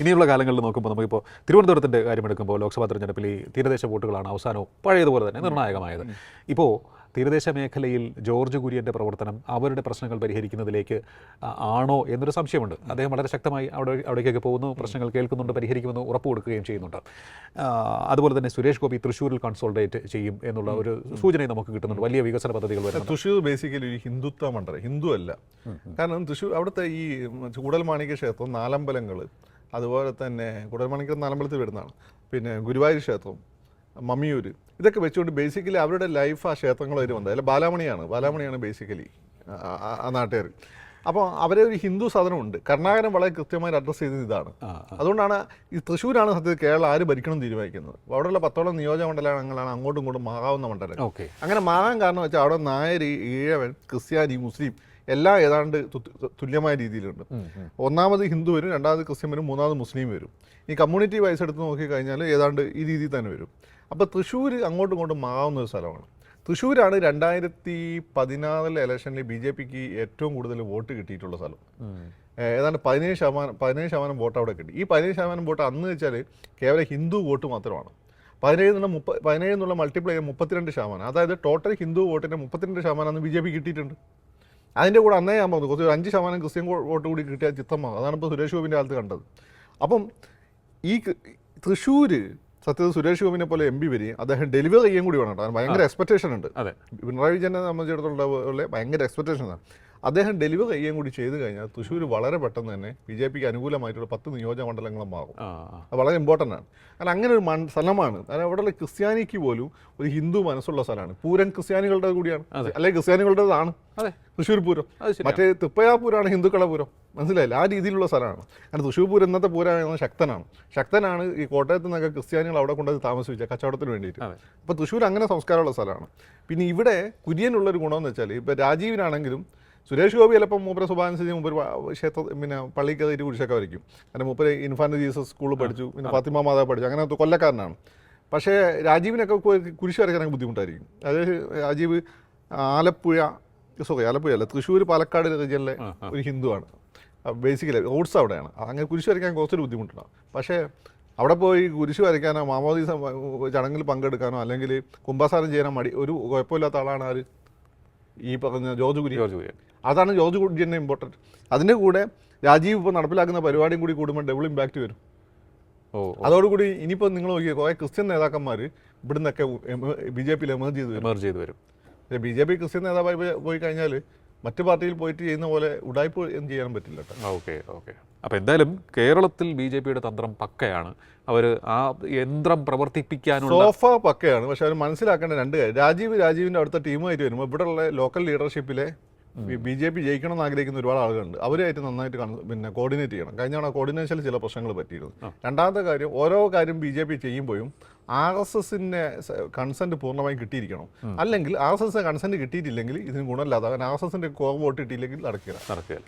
ഇനിയുള്ള കാലങ്ങളിൽ നോക്കുമ്പോൾ നമുക്കിപ്പോൾ തിരുവനന്തപുരത്തിന്റെ കാര്യമെടുക്കുമ്പോൾ ലോക്സഭാ തെരഞ്ഞെടുപ്പിൽ ഈ തീരദേശ വോട്ടുകളാണ് അവസാനവും പഴയതുപോലെ തന്നെ നിർണായകമായത്. ഇപ്പോൾ തീരദേശ മേഖലയിൽ ജോർജ് കുര്യന്റെ പ്രവർത്തനം അവരുടെ പ്രശ്നങ്ങൾ പരിഹരിക്കുന്നതിലേക്ക് ആണോ എന്നൊരു സംശയമുണ്ട്. അദ്ദേഹം വളരെ ശക്തമായി അവിടെ അവിടേക്കൊക്കെ പോകുന്നു പ്രശ്നങ്ങൾ കേൾക്കുന്നുണ്ട് പരിഹരിക്കുമെന്ന് ഉറപ്പ് കൊടുക്കുകയും ചെയ്യുന്നുണ്ട്. അതുപോലെ തന്നെ സുരേഷ് ഗോപി തൃശ്ശൂരിൽ കൺസോൾട്ടേറ്റ് ചെയ്യും എന്നുള്ള ഒരു സൂചനയും നമുക്ക് കിട്ടുന്നുണ്ട്. വലിയ വികസന പദ്ധതികൾ വരുന്നുണ്ട്. തൃശ്ശൂർ ബേസിക്കലി ഒരു ഹിന്ദുത്വ മണ്ഡലം. ഹിന്ദു അല്ല. കാരണം തൃശ്ശൂർ അവിടുത്തെ ഈ കൂടൽമാണിക്യ ക്ഷേത്രം നാലമ്പലങ്ങൾ അതുപോലെ തന്നെ കുടൽമണിക്കൽ നാലമ്പലത്തിൽ വരുന്നതാണ്. പിന്നെ ഗുരുവായൂർ ക്ഷേത്രം മമ്മിയൂർ ഇതൊക്കെ വെച്ചുകൊണ്ട് ബേസിക്കലി അവരുടെ ലൈഫ് ആ ക്ഷേത്രങ്ങളായിട്ട് വന്നത്. അല്ല ബാലാമണിയാണ്. ബാലാമണിയാണ് ബേസിക്കലി ആ നാട്ടുകാർ. അപ്പോൾ അവരെ ഒരു ഹിന്ദു സാധനമുണ്ട്. കർണാകരം വളരെ കൃത്യമായി അഡ്രസ്സ് ചെയ്തത് ഇതാണ്. അതുകൊണ്ടാണ് ഈ തൃശ്ശൂരാണ് സത്യത്തിൽ കേരളം ആര് ഭരിക്കണം തീരുമാനിക്കുന്നത്. അവിടെയുള്ള പത്തോളം നിയോജക മണ്ഡലങ്ങളാണ് അങ്ങോട്ടും ഇങ്ങോട്ടും മാറാവുന്ന മണ്ഡലം ഓക്കെ. അങ്ങനെ മാറാൻ കാരണം വെച്ചാൽ അവിടെ നായർ ഈഴവൻ ക്രിസ്ത്യാനി മുസ്ലിം എല്ലാം ഏതാണ്ട് തുല്യമായ രീതിയിലുണ്ട്. ഒന്നാമത് ഹിന്ദു വരും രണ്ടാമത് ക്രിസ്ത്യൻ വരും മൂന്നാമത് മുസ്ലിം വരും. ഈ കമ്മ്യൂണിറ്റി വൈസ് എടുത്ത് നോക്കിക്കഴിഞ്ഞാൽ ഏതാണ്ട് ഈ രീതിയിൽ തന്നെ വരും. അപ്പോൾ തൃശ്ശൂർ അങ്ങോട്ടും ഇങ്ങോട്ടും മാറാവുന്ന ഒരു സ്ഥലമാണ്. തൃശ്ശൂരാണ് രണ്ടായിരത്തി പതിനാറിലെ ഇലക്ഷനിൽ ബി ജെ പിക്ക് ഏറ്റവും കൂടുതൽ വോട്ട് കിട്ടിയിട്ടുള്ള സ്ഥലം. ഏതാണ്ട് പതിനേഴ് ശതമാനം പതിനേഴ് ശതമാനം വോട്ട് അവിടെ കിട്ടി. ഈ പതിനേഴ് ശതമാനം വോട്ട് അന്ന് വെച്ചാൽ കേവലം ഹിന്ദു വോട്ട് മാത്രമാണ്. പതിനേഴ് എന്നുള്ള മുപ്പ പതിനേഴ് എന്നുള്ള മൾട്ടിപ്ലൈ മുപ്പത്തിരണ്ട് ശതമാനം. അതായത് ടോട്ടൽ ഹിന്ദു വോട്ടിന്റെ മുപ്പത്തിരണ്ട് ശതമാനം അന്ന് ബി ജെ പി കിട്ടിയിട്ടുണ്ട്. അതിന്റെ കൂടെ അന്നേ ഞാൻ പറഞ്ഞു കുറച്ച് ഒരു അഞ്ച് ശതമാനം ക്രിസ്ത്യൻ വോട്ട് കൂടി കിട്ടിയ ചിത്രമാണ് അതാണ് ഇപ്പോൾ സുരേഷ് ഗോപിന്റെ കാലത്ത് കണ്ടത്. അപ്പം ഈ തൃശ്ശൂർ സത്യത്തിൽ സുരേഷ് ഗോപിനെ പോലെ എം പി വരികയും അദ്ദേഹം ഡെലിവർ ചെയ്യാൻ കൂടി വേണം ഭയങ്കര എക്സ്പെക്ടേഷൻ ഉണ്ട്. അതെ. പിണറായി വിജയനെ സംബന്ധിച്ചിടത്തോളം ഭയങ്കര എക്സ്പെക്റ്റേഷൻ എക്സ്പെക്ടേഷനാണ് അദ്ദേഹം ഡെലിവർ ചെയ്യുകയും കൂടി ചെയ്തു കഴിഞ്ഞാൽ തൃശ്ശൂർ വളരെ പെട്ടെന്ന് തന്നെ ബി ജെ പിക്ക് അനുകൂലമായിട്ടുള്ള പത്ത് നിയോജക മണ്ഡലങ്ങളും മാറും. അത് വളരെ ഇമ്പോർട്ടന്റ് ആണ്. കാരണം അങ്ങനെ ഒരു മൺ സ്ഥലമാണ്. കാരണം അവിടെയുള്ള ക്രിസ്ത്യാനിക്ക് പോലും ഒരു ഹിന്ദു മനസ്സുള്ള സ്ഥലമാണ്. പൂരം ക്രിസ്ത്യാനികളുടെ കൂടിയാണ്. അല്ലെങ്കിൽ ക്രിസ്ത്യാനികളുടേതാണ്. അതെ. തൃശ്ശൂർ പൂരം. മറ്റേ തൃപ്പയാപൂരാണ് ഹിന്ദുക്കളുടെ പൂരം. മനസ്സിലായില്ല? ആ രീതിയിലുള്ള സ്ഥലമാണ്. കാരണം തൃശ്ശൂർ പൂരം ഇന്നത്തെ പൂരം ശക്തനാണ്. ശക്തനാണ് ഈ കോട്ടയത്ത് നിന്നൊക്കെ ക്രിസ്ത്യാനികൾ അവിടെ കൊണ്ടുവന്ന് താമസിച്ച കച്ചവടത്തിന് വേണ്ടിയിട്ട്. അപ്പോൾ തൃശ്ശൂർ അങ്ങനെ സംസ്കാരമുള്ള സ്ഥലമാണ്. പിന്നെ ഇവിടെ കുര്യനുള്ളൊരു ഗുണമെന്ന് വെച്ചാൽ ഇപ്പോൾ രാജീവിനാണെങ്കിലും സുരേഷ് ഗോപി ചിലപ്പം മൂപ്പര സിജി മൂപ്പര് ക്ഷേത്ര പിന്നെ പള്ളിക്ക് കയറി കുരിശൊക്കെ വരയ്ക്കും. കാരണം മൂപ്പര് ഇൻഫാന്റ് ജീസസ് സ്കൂളിൽ പഠിച്ചു പിന്നെ ഫാത്തിമ മാതാവ് പഠിച്ചു അങ്ങനെ കൊല്ലക്കാരനാണ്. പക്ഷേ രാജീവിനൊക്കെ കുരിശ് വരയ്ക്കാനൊക്കെ ബുദ്ധിമുട്ടായിരിക്കും. അതായത് രാജീവ് ആലപ്പുഴ സോറി ആലപ്പുഴ അല്ല തൃശ്ശൂർ പാലക്കാട് റീജിയനിലെ ഒരു ഹിന്ദുവാണ്. ബേസിക്കലി റൂട്ട്സ് അവിടെയാണ്. അങ്ങനെ കുരിശ് വരയ്ക്കാൻ കുറച്ചൊരു ബുദ്ധിമുട്ടുണ്ടാവും. പക്ഷേ അവിടെ പോയി കുരിശ് വരയ്ക്കാനോ മാമോദീസ ചടങ്ങിൽ പങ്കെടുക്കാനോ അല്ലെങ്കിൽ കുംഭസാരം ചെയ്യാനോ മടി ഒരു കുഴപ്പമില്ലാത്ത ആളാണ് ആര്? ഈ പറഞ്ഞ ജോർജ് കുര്യൻ. ജോർജ് കുര്യൻ. അതാണ് ജോർജ് കുര്യന്റെ ഇമ്പോർട്ടന്റ് അതിന്റെ കൂടെ രാജീവ് ഇപ്പോൾ നടപ്പിലാക്കുന്ന പരിപാടിയും കൂടി കൂടുമ്പോൾ ഡബിൾ ഇമ്പാക്റ്റ് വരും. ഓ അതോടുകൂടി ഇനിയിപ്പോൾ നിങ്ങൾ നോക്കിയാൽ കുറേ ക്രിസ്ത്യൻ നേതാക്കന്മാർ ഇവിടുന്നൊക്കെ ബി ജെ പിയിൽ എമർജ് ചെയ്ത് എമർജ് ചെയ്ത് വരും. ബി ജെ പി ക്രിസ്ത്യൻ നേതാവായി പോയി- പോയി കഴിഞ്ഞാൽ മറ്റു പാർട്ടിയിൽ പോയിട്ട് ചെയ്യുന്ന പോലെ ഉടായ്പ ഒന്നും ചെയ്യാൻ പറ്റില്ല ഓക്കെ ഓക്കെ. അപ്പോൾ എന്തായാലും കേരളത്തിൽ ബി ജെ പിയുടെ തന്ത്രം പക്കയാണ്. അവർ ആ യന്ത്രം പ്രവർത്തിപ്പിക്കാനുള്ള സോഫ പക്കയാണ്. പക്ഷെ അവർ മനസ്സിലാക്കേണ്ട രണ്ട് കാര്യം. രാജീവ് രാജീവിന്റെ അടുത്ത ടീമായിട്ട് വരുമ്പോൾ ഇവിടെയുള്ള ലോക്കൽ ലീഡർഷിപ്പിലെ ബി ജെ പി ജയിക്കണം എന്ന് ആഗ്രഹിക്കുന്ന ഒരുപാട് ആളുകളുണ്ട്. അവരുമായിട്ട് നന്നായിട്ട് പിന്നെ കോർഡിനേറ്റ് ചെയ്യണം. കഴിഞ്ഞ തവണ കോർഡിനേഷനിൽ ചില പ്രശ്നങ്ങൾ പറ്റിയിരുന്നു. രണ്ടാമത്തെ കാര്യം ഓരോ കാര്യം ബി ജെ പി ചെയ്യുമ്പോഴും ആർ എസ് എസിന്റെ കൺസെന്റ് പൂർണമായും കിട്ടിയിരിക്കണം. അല്ലെങ്കിൽ ആർ എസ് എസ് കൺസെന്റ് കിട്ടിയിട്ടില്ലെങ്കിൽ ഇതിന് ഗുണമില്ലാതെ ആർ എസ് എസിന്റെ കോർ വോട്ട് കിട്ടിയില്ലെങ്കിൽ നടക്കില്ല നടക്കുകയില്ല.